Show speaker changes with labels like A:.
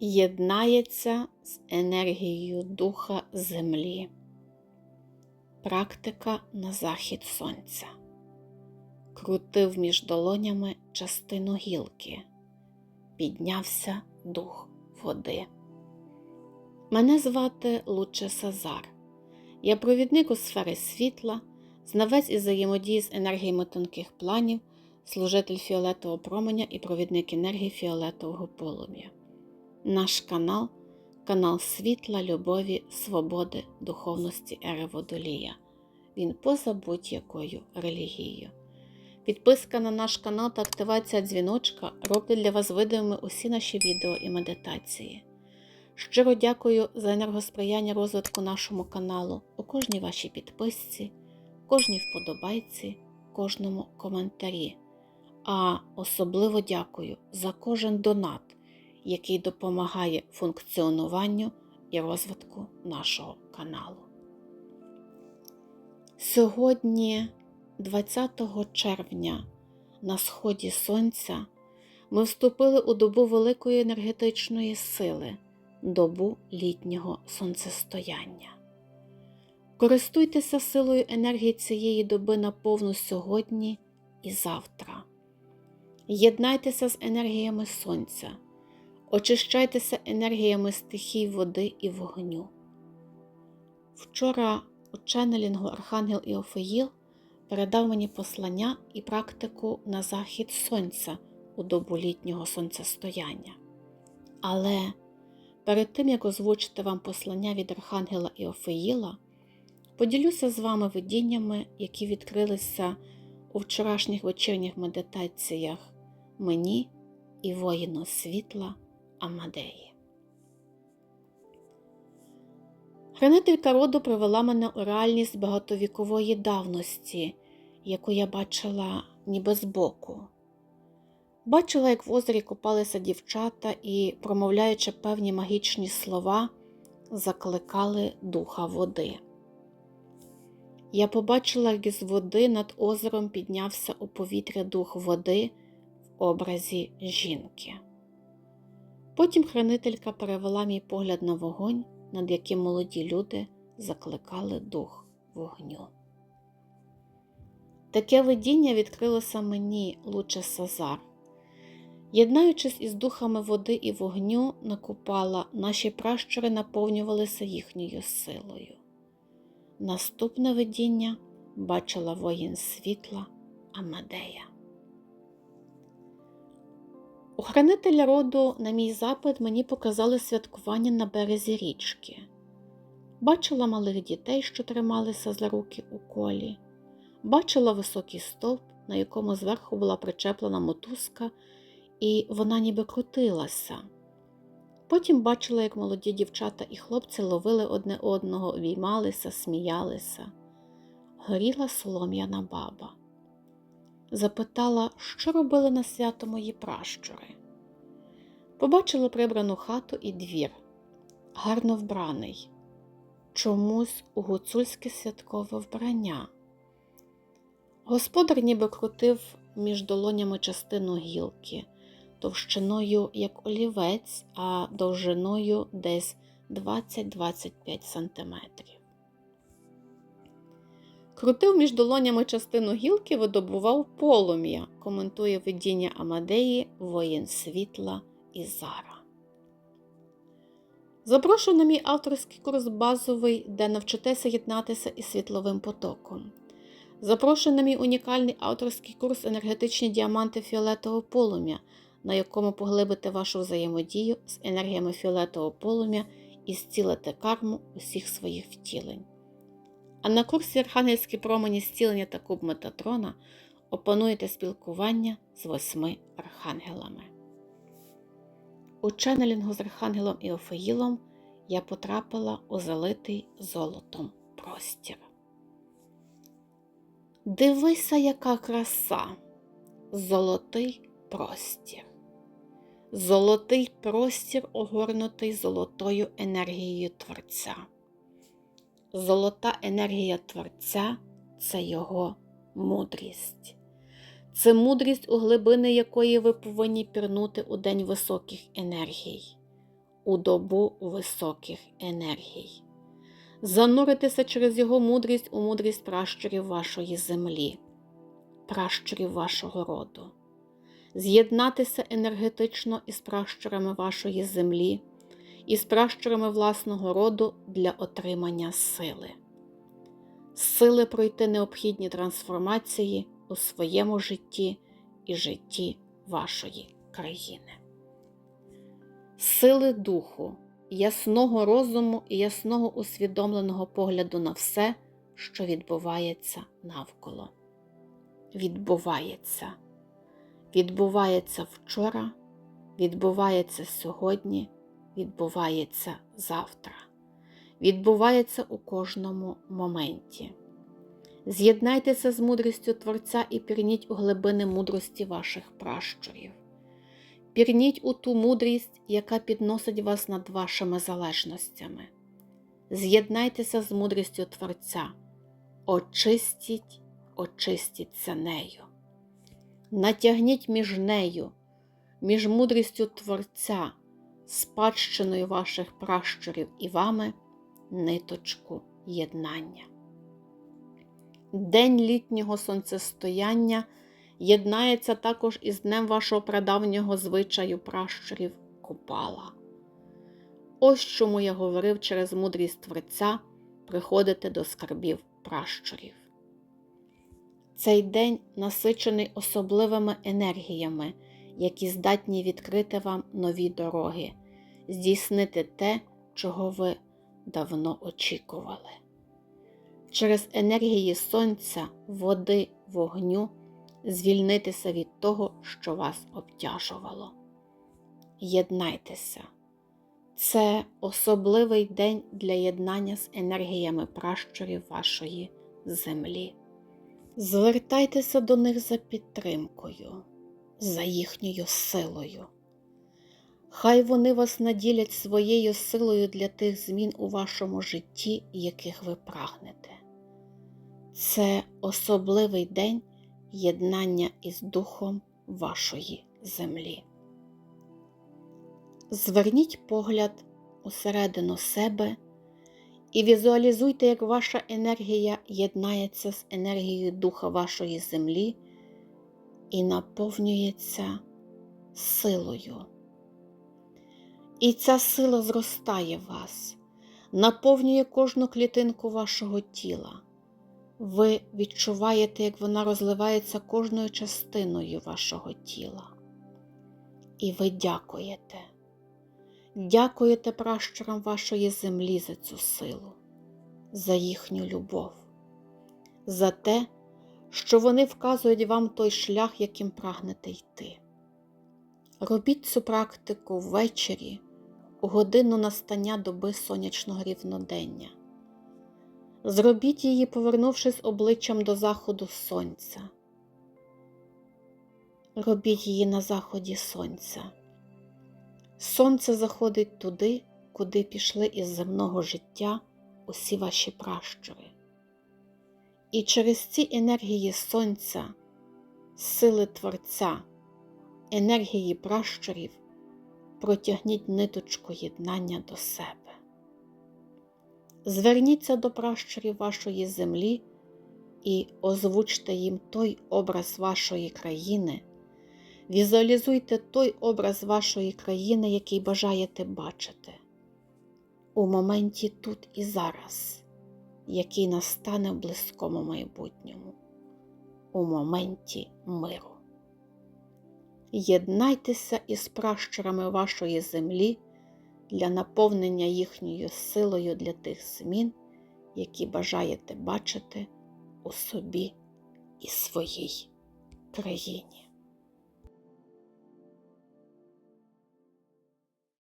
A: єднається з енергією Духа Землі. Практика на захід сонця. Крутив між долонями частину гілки. Піднявся дух води. Мене звати Луче Сазар. Я провідник у сфери світла, знавець із взаємодії з енергіями тонких планів, служитель фіолетового променя і провідник енергії фіолетового полум'я. Наш канал канал світла, любові, свободи, духовності ери Водолія. Він поза будь-якою релігією. Підписка на наш канал та активація дзвіночка роблять для вас видимими усі наші відео і медитації. Щиро дякую за енергосприяння розвитку нашому каналу у кожній вашій підписці, кожній вподобайці, кожному коментарі. А особливо дякую за кожен донат, який допомагає функціонуванню і розвитку нашого каналу. Сьогодні, 20 червня, на сході сонця, ми вступили у добу великої енергетичної сили, добу літнього сонцестояння. Користуйтеся силою енергії цієї доби наповну сьогодні і завтра. Єднайтеся з енергіями сонця, очищайтеся енергіями стихій води і вогню. Вчора у ченнелінгу Архангел Іофеїл передав мені послання і практику на захід сонця у добу літнього сонцестояння. Але перед тим, як озвучити вам послання від Архангела Іофеїла, поділюся з вами видіннями, які відкрилися у вчорашніх вечірніх медитаціях мені і воїну світла Амадеї. Хранителька роду привела мене у реальність багатовікової давності, яку я бачила ніби збоку. Бачила, як в озері купалися дівчата і, промовляючи певні магічні слова, закликали духа води. Я побачила, як із води над озером піднявся у повітря дух води в образі жінки. Потім хранителька перевела мій погляд на вогонь, над яким молоді люди закликали дух вогню. Таке видіння відкрилося мені луче Сазар. Єднаючись із духами води і вогню на купала, наші пращури наповнювалися їхньою силою. Наступне видіння бачила воїн світла Амадея. У хранителя роду, на мій запит, мені показали святкування на березі річки. Бачила малих дітей, що трималися за руки у колі, бачила високий стовп, на якому зверху була причеплена мотузка, і вона ніби крутилася. Потім бачила, як молоді дівчата і хлопці ловили одне одного, обіймалися, сміялися. Горіла солом'яна баба. Запитала, що робили на свято мої пращури. Побачила прибрану хату і двір, гарно вбраний, чомусь гуцульське святкове вбрання. Господар ніби крутив між долонями частину гілки товщиною як олівець, а довжиною десь 20-25 см. Крутив між долонями частину гілки, видобував полум'я, коментує видіння Амадеї, воїн світла і Зара. Запрошую на мій авторський курс базовий, де навчитеся єднатися із світловим потоком. Запрошую на мій унікальний авторський курс енергетичні діаманти фіолетового полум'я, на якому поглибите вашу взаємодію з енергіями фіолетового полум'я і зцілите карму усіх своїх втілень. А на курсі Архангельські промені зцілення та куб Метатрона опануєте спілкування з восьми архангелами. У ченнелінгу з Архангелом Іофеїлом я потрапила у залитий золотом простір. Дивися, яка краса! Золотий простір. Золотий простір, огорнутий золотою енергією Творця. Золота енергія Творця це Його мудрість. Це мудрість, у глибини якої ви повинні пірнути у день високих енергій, у добу високих енергій, зануритися через його мудрість у мудрість пращурів вашої землі, пращурів вашого роду, з'єднатися енергетично із пращурами вашої землі і з пращурами власного роду для отримання сили, сили пройти необхідні трансформації у своєму житті і житті вашої країни. Сили духу, ясного розуму і ясного усвідомленого погляду на все, що відбувається навколо. Відбувається. Відбувається вчора, відбувається сьогодні, відбувається завтра. Відбувається у кожному моменті. З'єднайтеся з мудрістю Творця і пірніть у глибини мудрості ваших пращурів. Пірніть у ту мудрість, яка підносить вас над вашими залежностями. З'єднайтеся з мудрістю Творця, очистіть, очистіться нею. Натягніть між нею, між мудрістю Творця, спадщиною ваших пращурів і вами ниточку єднання. День літнього сонцестояння єднається також із днем вашого прадавнього звичаю пращурів Купала. Ось чому я говорив через мудрість Творця приходити до скарбів пращурів. Цей день насичений особливими енергіями, які здатні відкрити вам нові дороги, здійснити те, чого ви давно очікували. Через енергії сонця, води, вогню звільнитися від того, що вас обтяжувало. Єднайтеся. Це особливий день для єднання з енергіями пращурів вашої землі. Звертайтеся до них за підтримкою, за їхньою силою. Хай вони вас наділять своєю силою для тих змін у вашому житті, яких ви прагнете. Це особливий день єднання із духом вашої землі. Зверніть погляд усередину себе і візуалізуйте, як ваша енергія єднається з енергією духа вашої землі і наповнюється силою. І ця сила зростає в вас, наповнює кожну клітинку вашого тіла. Ви відчуваєте, як вона розливається кожною частиною вашого тіла. І ви дякуєте. Дякуєте пращурам вашої землі за цю силу, за їхню любов, за те, що вони вказують вам той шлях, яким прагнете йти. Робіть цю практику ввечері у годину настання доби сонячного рівнодення. Зробіть її, повернувшись обличчям до заходу сонця. Робіть її на заході сонця. Сонце заходить туди, куди пішли із земного життя усі ваші пращури. І через ці енергії сонця, сили Творця, енергії пращурів протягніть ниточку єднання до себе. Зверніться до пращурів вашої землі і озвучте їм той образ вашої країни. Візуалізуйте той образ вашої країни, який бажаєте бачити, у моменті тут і зараз, який настане в близькому майбутньому, у моменті миру. Єднайтеся із пращурами вашої землі для наповнення їхньою силою для тих змін, які бажаєте бачити у собі і своїй країні.